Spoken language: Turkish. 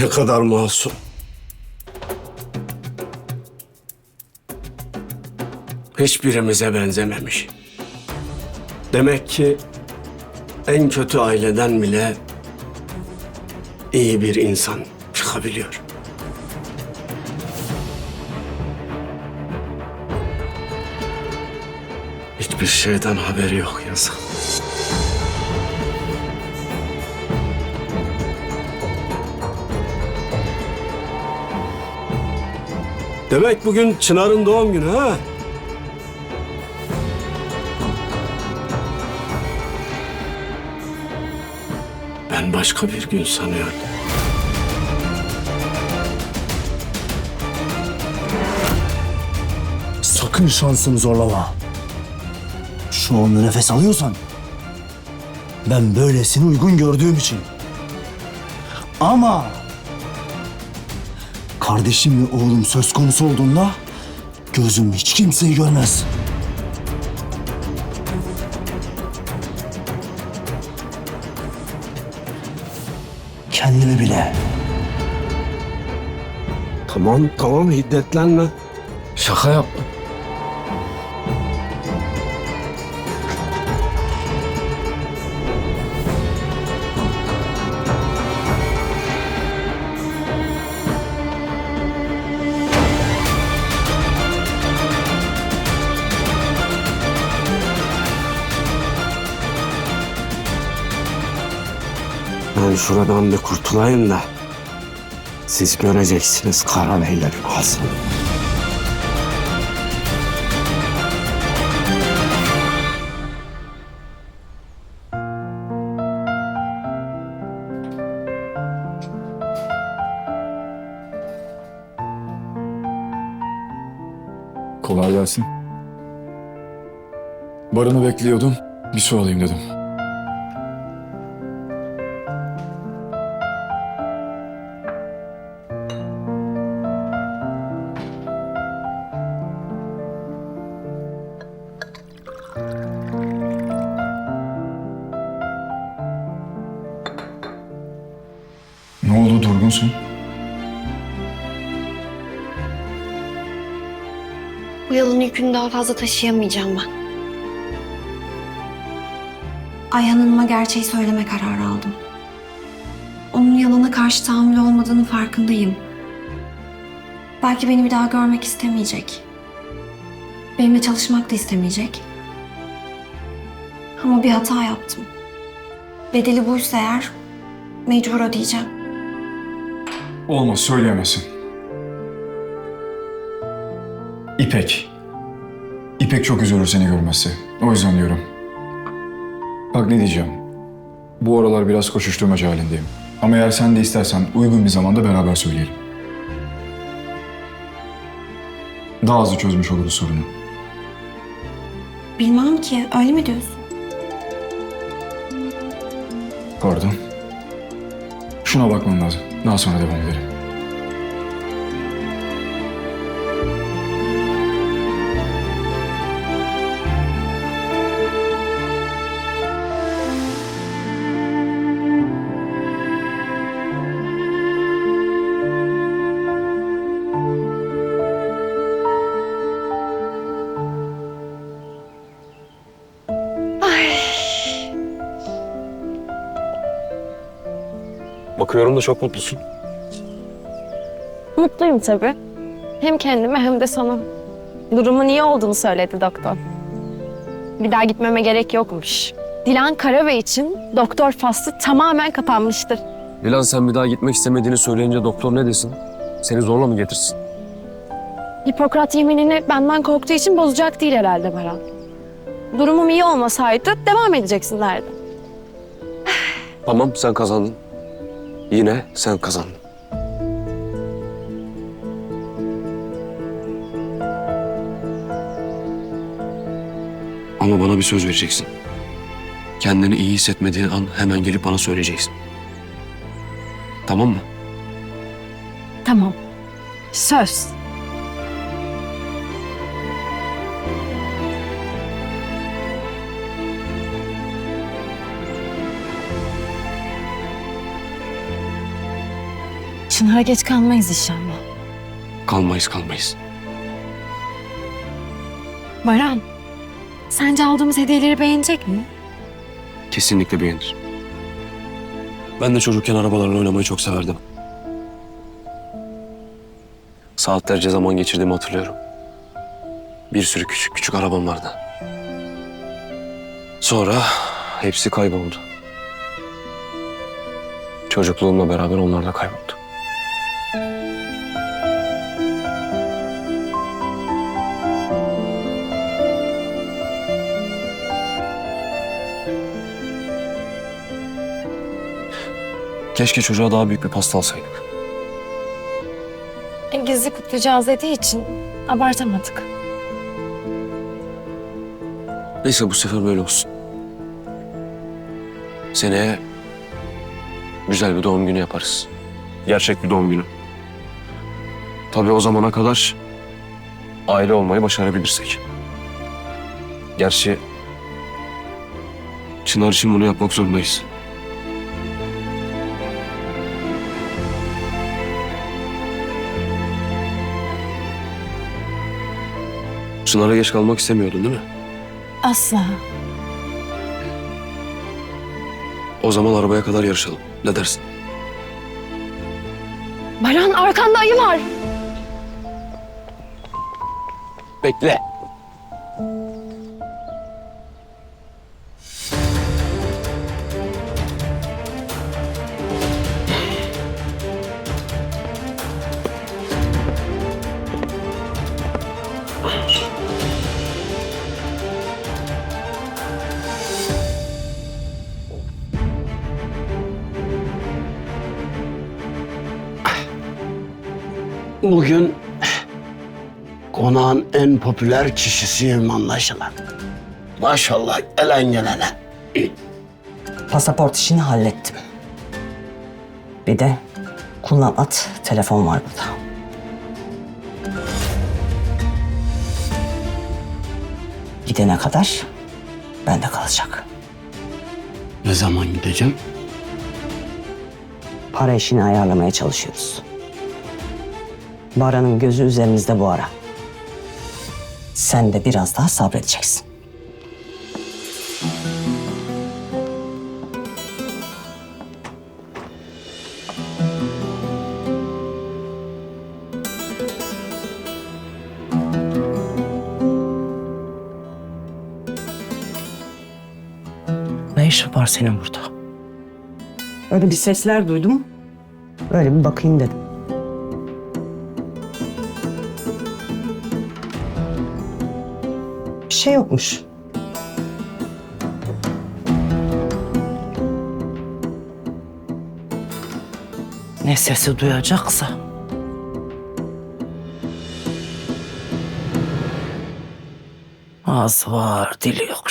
Ne kadar masum. Hiçbirimize benzememiş. Demek ki en kötü aileden bile iyi bir insan çıkabiliyor. Hiçbir şeyden haberi yok yazık. Demek bugün Çınar'ın doğum günü ha? Ben başka bir gün sanıyordum. Sakın şansını zorlama. Şu anda nefes alıyorsan ben böylesini uygun gördüğüm için. Ama kardeşim ve oğlum söz konusu olduğunda gözüm hiç kimseyi görmez. Kendimi bile. Tamam tamam hiddetlenme. Şaka yaptım. Ben şuradan bir kurtulayım da siz göreceksiniz kara beylerin ağzını. Kolay gelsin. Baran'ı bekliyordum. Bir su alayım dedim. Durgunsun? Bu yılın yükünü daha fazla taşıyamayacağım ben. Ayhan Hanım'a gerçeği söyleme kararı aldım. Onun yalana karşı tahammülü olmadığının farkındayım. Belki beni bir daha görmek istemeyecek. Benimle çalışmak da istemeyecek. Ama bir hata yaptım. Bedeli buysa eğer mecbur ödeyeceğim. Olmaz söyleyemezsin. İpek. İpek çok üzülür seni görmezse. O yüzden diyorum. Bak ne diyeceğim. Bu aralar biraz koşuşturmaca halindeyim. Ama eğer sen de istersen uygun bir zamanda beraber söyleyelim. Daha hızlı çözmüş oluruz sorunu. Bilmem ki öyle mi diyorsun? Pardon. Şuna bakmam lazım. Daha sonra devam edelim. Bakıyorum da çok mutlusun. Mutluyum tabii. Hem kendime hem de sana. Durumun iyi olduğunu söyledi doktor. Bir daha gitmeme gerek yokmuş. Dilan Karabey için doktor faslı tamamen kapanmıştır. Dilan sen bir daha gitmek istemediğini söyleyince doktor ne desin? Seni zorla mı getirsin? Hipokrat yeminini benden korktuğu için bozacak değil herhalde Baran. Durumum iyi olmasaydı devam edeceksin derdi. Tamam sen kazandın. Yine sen kazandın. Ama bana bir söz vereceksin. Kendini iyi hissetmediğin an hemen gelip bana söyleyeceksin. Tamam mı? Tamam. Söz. Çınar'a geç kalmayız inşallah. Kalmayız kalmayız. Baran, sence aldığımız hediyeleri beğenecek mi? Kesinlikle beğenir. Ben de çocukken arabalarla oynamayı çok severdim. Saatlerce zaman geçirdiğimi hatırlıyorum. Bir sürü küçük küçük arabam vardı. Sonra hepsi kayboldu. Çocukluğumla beraber onlar da kayboldu. Keşke çocuğa daha büyük bir pasta alsaydık. E, gizli kutlayacağız dediği için abartamadık. Neyse bu sefer böyle olsun. Seneye güzel bir doğum günü yaparız. Gerçek bir doğum günü. Tabii o zamana kadar aile olmayı başarabilirsek. Gerçi Çınar için bunu yapmak zorundayız. Çınar'a geç kalmak istemiyordun değil mi? Asla. O zaman arabaya kadar yarışalım. Ne dersin? Baran arkanda ayı var. Bekle. Bugün konağın en popüler kişisiyim anlaşılan. Maşallah gelen gelene. Pasaport işini hallettim. Bir de kullan at telefon var burada. Gidene kadar bende kalacak. Ne zaman gideceğim? Para işini ayarlamaya çalışıyoruz. Baran'ın gözü üzerimizde bu ara. Sen de biraz daha sabredeceksin. Ne işin var senin burada? Öyle bir sesler duydum. Öyle bir bakayım dedim. Şey yokmuş. Ne sesi duyacaksa. Ağzı var, dili yok.